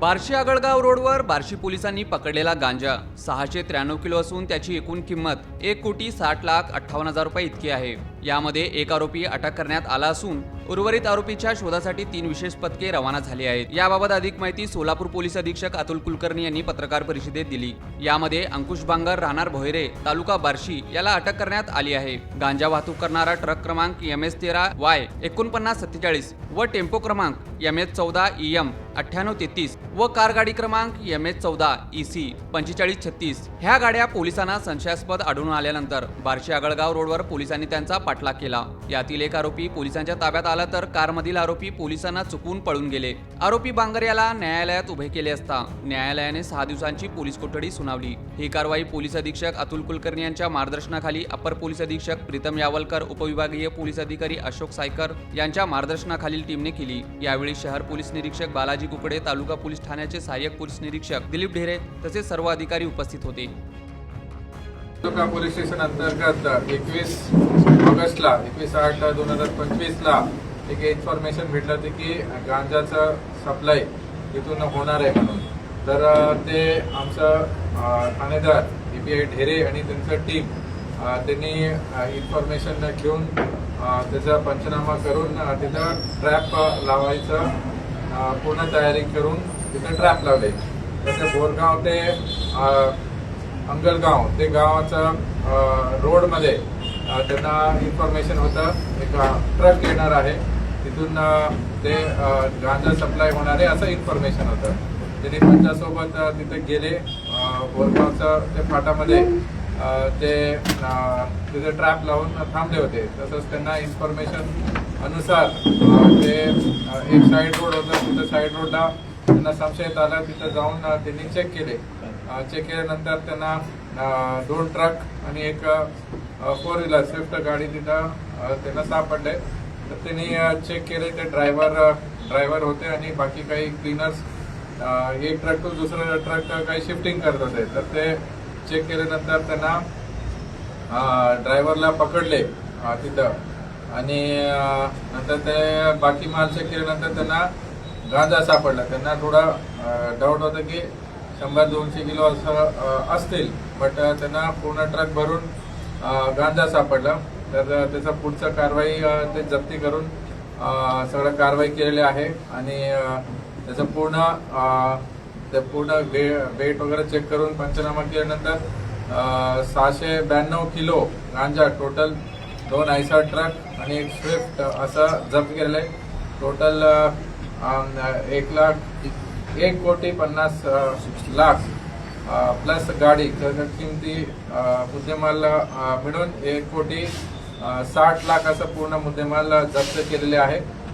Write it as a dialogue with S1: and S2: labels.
S1: बार्शी आगळगाव रोडवर बार्शी पोलिसांनी पकडलेला गांजा. सहाशे त्र्याण्णव किलो असून त्याची एकूण किंमत एक कोटी साठ लाख अठ्ठावन्न हजार रुपये इतकी आहे. यामध्ये एक आरोपी अटक करण्यात आला असून उर्वरित आरोपीच्या शोधासाठी तीन विशेष पथके रवाना झाली आहेत. याबाबत अधिक माहिती सोलापूर पोलीस अधीक्षक अतुल कुलकर्णी यांनी पत्रकार परिषदेत दिली. यामध्ये अंकुश बांगर राहणार भोयरे तालुका बार्शी याला अटक करण्यात आली आहे. गांजा वाहतूक करणारा ट्रक क्रमांक एम एस तेरा वाय एकोणपन्नास सत्तेचाळीस व टेम्पो क्रमांक एम एच चौदा ई एम अठ्ठ्याण्णव तेहतीस व कार गाडी क्रमांक एम एच चौदा ई सी पंचेचाळीस छत्तीस ह्या गाड्या पोलिसांना संशयास्पद आढळून आल्यानंतर बार्शी आगळगाव रोडवर पोलिसांनी त्यांचा पाठलाग केला. यातील एक आरोपी पोलिसांच्या ताब्यात आला तर कारमधील आरोपी पोलिसांना चुकून पळून गेले. आरोपी बांगर याला न्यायालयात उभे केले असता न्यायालयाने सहा दिवसांची पोलीस कोठडी सुनावली. ही कारवाई पोलीस अधीक्षक अतुल कुलकर्णी यांच्या मार्गदर्शनाखाली अपर पोलीस अधीक्षक प्रीतम यावलकर उपविभागीय पोलीस अधिकारी अशोक सायकर यांच्या मार्गदर्शनाखालील टीमने केली. यावेळी शहर पोलीस निरीक्षक बालाजी कुकडे तालुका पोलीस ठाण्याचे सहाय्यक पोलीस निरीक्षक दिलीप ढेरे तसेच सर्व अधिकारी उपस्थित होते.
S2: तालुका पोलीस स्टेशन अंतर्गत एकवीस ऑगस्टला एकवीस आठ दोन हजार पंचवीसला एक इन्फॉर्मेशन भेटलं होती की गांजाचं सप्लाय तिथून होणार आहे म्हणून. तर ते आमचं ठाणेदार ए पी आय ढेरे आणि त्यांचं टीम त्यांनी इन्फॉर्मेशन घेऊन त्याचा पंचनामा करून तिथं ट्रॅप लावायचं पूर्ण तयारी करून तिथं ट्रॅप लावले. तर बोरगाव ते अंगलगाव ते गावाचं रोडमध्ये त्यांना इन्फॉर्मेशन होतं. एक ट्रक येणार आहे. तिथून ते गांजा सप्लाय होणार आहे असं इन्फॉर्मेशन होतं. त्यांनी त्यांच्यासोबत तिथे गेले. बोरगावचं ते फाटामध्ये ते तिथे ट्रॅप लावून थांबले होते. तसंच त्यांना इन्फॉर्मेशन अनुसार ते एक साईड रोड होतं. तिथं साईड रोडला त्यांना संशयित आला. तिथं जाऊन त्यांनी चेक केले. चेक केल्यानंतर त्यांना दोन ट्रक आणि एक फोर व्हीलर स्विफ्ट गाडी तिथं त्यांना सापडले. तर त्यांनी चेक केले. ते ड्रायव्हर ड्रायव्हर होते आणि बाकी काही क्लीनर्स एक ट्रक टू दुसरं ट्रक काही शिफ्टिंग करत होते. तर ते चेक केल्यानंतर त्यांना ड्रायव्हरला पकडले तिथं. आणि नंतर ते बाकी माल चेक केल्यानंतर त्यांना गांजा सापडला. त्यांना थोडा डाऊट होतं की शंभर दोनशे किलो असं असतील. बट त्यांना पूर्ण ट्रक भरून गांजा सापडला. तर त्याचा पुढचं कारवाई ते जप्ती करून सगळं कारवाई केलेली आहे. आणि त्याचं पूर्ण ते पूर्ण वे वेट वगैरे चेक करून पंचनामा केल्यानंतर सहाशे ब्याण्णव किलो गांजा टोटल दोन आयसा ट्रक आणि एक स्विफ्ट असं जप्त केलेलं आहे. टोटल एक लाख एक कोटी पन्नास लाख प्लस गाडी किमती मुद्देमाल मिळून एक कोटी साठ लाख असं पूर्ण मुद्देमाल जप्त केलेले आहे